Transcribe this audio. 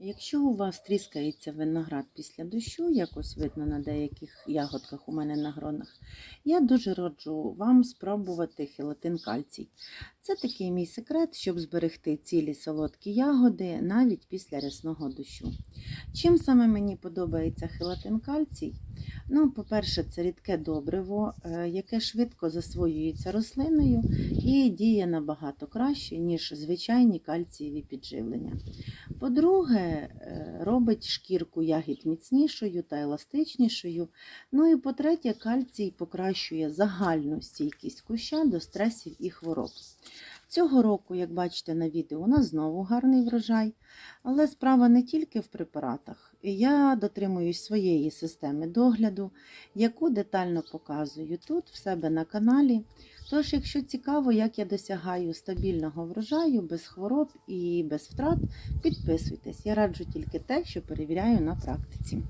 Якщо у вас тріскається виноград після дощу, якось видно на деяких ягодках у мене на гронах, я дуже раджу вам спробувати хелатин кальцій. Це такий мій секрет, щоб зберегти цілі солодкі ягоди навіть після рясного дощу. Чим саме мені подобається хелатин кальцій? Ну, по-перше, це рідке добриво, е, яке швидко засвоюється рослиною і діє набагато краще, ніж звичайні кальцієві підживлення. По-друге, е, робить шкірку ягід міцнішою та еластичнішою. Ну і по-третє, кальцій покращує загальну стійкість куща до стресів і хвороб. Цього року, як бачите на відео, у нас знову гарний врожай, але справа не тільки в препаратах. Я дотримуюсь своєї системи догляду, яку детально показую тут, в себе на каналі. Тож, якщо цікаво, як я досягаю стабільного врожаю без хвороб і без втрат, підписуйтесь. Я раджу тільки те, що перевіряю на практиці.